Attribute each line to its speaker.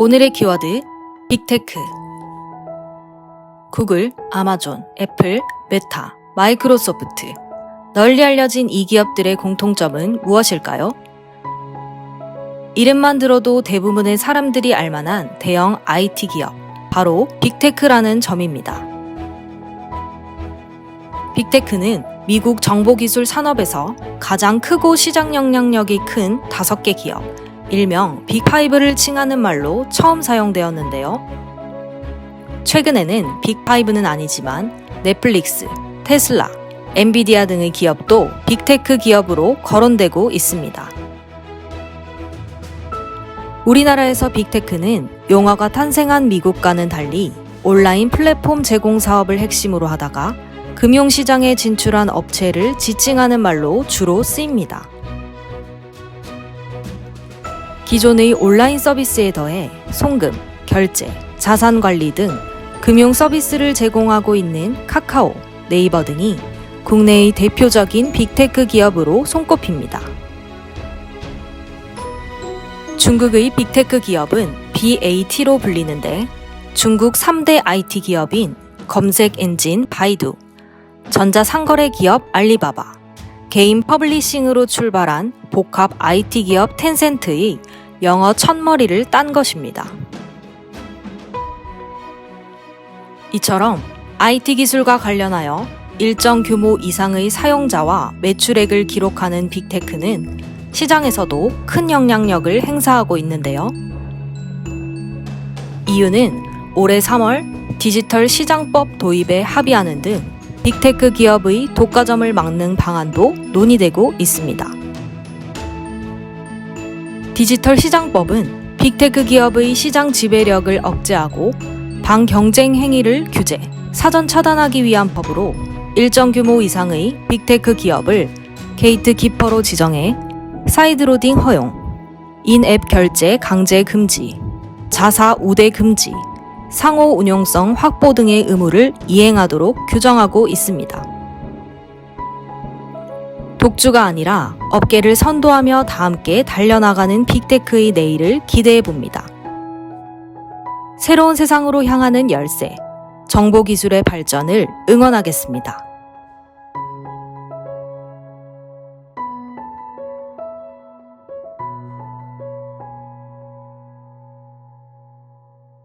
Speaker 1: 오늘의 키워드 빅테크 구글, 아마존, 애플, 메타, 마이크로소프트 널리 알려진 이 기업들의 공통점은 무엇일까요? 이름만 들어도 대부분의 사람들이 알만한 대형 IT 기업, 바로 빅테크라는 점입니다. 빅테크는 미국 정보기술 산업에서 가장 크고 시장 영향력이 큰 다섯 개 기업, 일명 빅5를 칭하는 말로 처음 사용되었는데요. 최근에는 빅5는 아니지만 넷플릭스, 테슬라, 엔비디아 등의 기업도 빅테크 기업으로 거론되고 있습니다. 우리나라에서 빅테크는 용어가 탄생한 미국과는 달리 온라인 플랫폼 제공 사업을 핵심으로 하다가 금융시장에 진출한 업체를 지칭하는 말로 주로 쓰입니다. 기존의 온라인 서비스에 더해 송금, 결제, 자산 관리 등 금융 서비스를 제공하고 있는 카카오, 네이버 등이 국내의 대표적인 빅테크 기업으로 손꼽힙니다. 중국의 빅테크 기업은 BAT로 불리는데 중국 3대 IT 기업인 검색 엔진 바이두, 전자상거래 기업 알리바바, 개인 퍼블리싱으로 출발한 복합 IT 기업 텐센트의 영어 첫머리를 딴 것입니다. 이처럼 IT 기술과 관련하여 일정 규모 이상의 사용자와 매출액을 기록하는 빅테크는 시장에서도 큰 영향력을 행사하고 있는데요. 이유는 올해 3월 디지털 시장법 도입에 합의하는 등 빅테크 기업의 독과점을 막는 방안도 논의되고 있습니다. 디지털 시장법은 빅테크 기업의 시장 지배력을 억제하고 반경쟁 행위를 규제, 사전 차단하기 위한 법으로 일정 규모 이상의 빅테크 기업을 게이트 키퍼로 지정해 사이드로딩 허용, 인앱 결제 강제 금지, 자사 우대 금지, 상호 운용성 확보 등의 의무를 이행하도록 규정하고 있습니다. 독주가 아니라 업계를 선도하며 다 함께 달려나가는 빅테크의 내일을 기대해 봅니다. 새로운 세상으로 향하는 열쇠, 정보 기술의 발전을 응원하겠습니다.